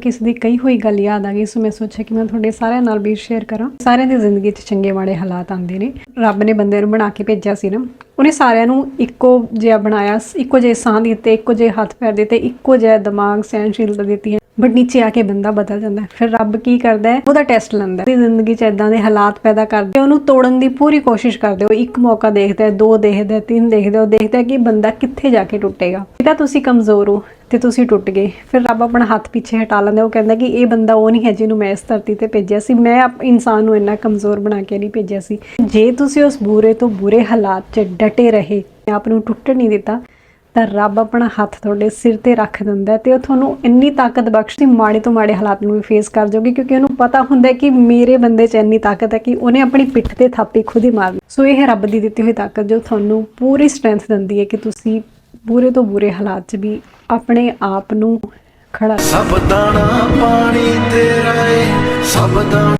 ਕਿਸੇ ਦੀ ਕਹੀ ਹੋਈ ਗੱਲ ਯਾਦ ਆ ਗਈ, ਸੋ ਮੈਂ ਸੋਚਿਆ ਕਿ ਮੈਂ ਤੁਹਾਡੇ ਸਾਰਿਆਂ ਨਾਲ ਵੀ ਸ਼ੇਅਰ ਕਰਾਂ। ਸਾਰਿਆਂ ਦੀ ਜ਼ਿੰਦਗੀ 'ਚ ਚੰਗੇ ਮਾੜੇ ਹਾਲਾਤ ਆਉਂਦੇ ਨੇ। ਰੱਬ ਨੇ ਬੰਦੇ ਨੂੰ ਬਣਾ ਕੇ ਭੇਜਿਆ ਸੀ ਨਾ। ਉਹਨੇ ਸਾਰਿਆਂ ਨੂੰ ਇੱਕੋ ਜਿਹਾ ਬਣਾਇਆ, ਇੱਕੋ ਜਿਹੇ ਸਾਹ ਦਿੱਤੇ, ਇੱਕੋ ਜਿਹੇ ਹੱਥ ਪੈਰ ਦਿੱਤੇ, ਇੱਕੋ ਜਿਹਾ ਦਿਮਾਗ ਸਹਿਣਸ਼ੀਲਤਾ ਦਿੱਤੀ ਬਟ ਨੀਚੇ ਆ ਕੇ ਬੰਦਾ ਬਦਲ ਜਾਂਦਾ ਫਿਰ ਰੱਬ ਕੀ ਕਰਦਾ ਹੈ? ਉਹਦਾ ਟੈਸਟ ਲੈਂਦਾ ਹੈ। ਜ਼ਿੰਦਗੀ 'ਚ ਇਦਾਂ ਦੇ ਹਾਲਾਤ ਪੈਦਾ ਕਰਦੇ ਉਹਨੂੰ ਤੋੜਨ ਦੀ ਪੂਰੀ ਕੋਸ਼ਿਸ਼ ਕਰਦੇ ਹੋ ਇੱਕ ਮੌਕਾ ਦੇਖਦਾ ਹੈ ਦੋ ਦੇਖਦਾ ਹੈ ਤਿੰਨ ਦੇਖਦਾ ਹੈ, ਉਹ ਦੇਖਦਾ ਹੈ ਕਿ ਬੰਦਾ ਕਿੱਥੇ ਜਾ ਕੇ ਟੁੱਟੇਗਾ। ਇਹਦਾ ਤੁਸੀਂ ਕਮਜ਼ੋਰ ਹੋ ਤੇ ਤੁਸੀਂ ਟੁੱਟ ਗਏ। ਫਿਰ ਰੱਬ ਆਪਣਾ ਹੱਥ ਪਿੱਛੇ ਹਟਾ ਲੈਂਦਾ ਉਹ ਕਹਿੰਦਾ ਕਿ ਇਹ ਬੰਦਾ ਉਹ ਨਹੀਂ ਹੈ ਜਿਹਨੂੰ ਮੈਂ ਇਸ ਧਰਤੀ ਤੇ ਭੇਜਿਆ ਸੀ। ਮੈਂ ਆਪ- ਇਨਸਾਨ ਨੂੰ ਇੰਨਾ ਕਮਜ਼ੋਰ ਬਣਾ ਕੇ ਨਹੀਂ ਭੇਜਿਆ ਸੀ। ਜੇ ਤੁਸੀਂ ਉਸ ਬੁਰੇ ਤੋਂ ਬੁਰੇ ਹਾਲਾਤ 'ਚ ਡਟੇ ਰਹੇ ਆਪ ਨੂੰ ਟੁੱਟ ਨਹੀਂ ਦਿੱਤਾ। ਤਾਂ ਰੱਬ ਆਪਣਾ ਹੱਥ ਤੁਹਾਡੇ ਸਿਰ ਤੇ ਰੱਖ ਦਿੰਦਾ ਹੈ ਤੇ ਉਹ ਤੁਹਾਨੂੰ ਇੰਨੀ ਤਾਕਤ ਬਖਸ਼ਦੀ, ਮਾੜੇ ਤੋਂ ਮਾੜੇ ਹਾਲਾਤ ਨੂੰ ਵੀ ਫੇਸ ਕਰ ਜਾਓਗੇ ਕਿਉਂਕਿ ਉਹਨੂੰ ਪਤਾ ਹੁੰਦਾ ਕਿ ਮੇਰੇ ਬੰਦੇ 'ਚ ਇੰਨੀ ਤਾਕਤ ਹੈ ਕਿ ਉਹਨੇ ਆਪਣੀ ਪਿੱਠ ਤੇ ਥਾਪੀ ਖੁਦ ਹੀ ਮਾਰਨੀ ਸੋ ਇਹ ਰੱਬ ਦੀ ਦਿੱਤੀ ਹੋਈ ਤਾਕਤ ਜੋ ਤੁਹਾਨੂੰ ਪੂਰੀ ਸਟਰੈਂਥ ਦਿੰਦੀ ਹੈ ਕਿ ਤੁਸੀਂ ਬੁਰੇ ਤੋਂ ਬੁਰੇ ਹਾਲਾਤ 'ਚ ਵੀ ਆਪਣੇ ਆਪ ਨੂੰ ਖੜਾ ਸਭ ਦਾਣਾ ਪਾਣੀ ਤੇਰਾ ਏ ਸਭ ਦਾਣਾ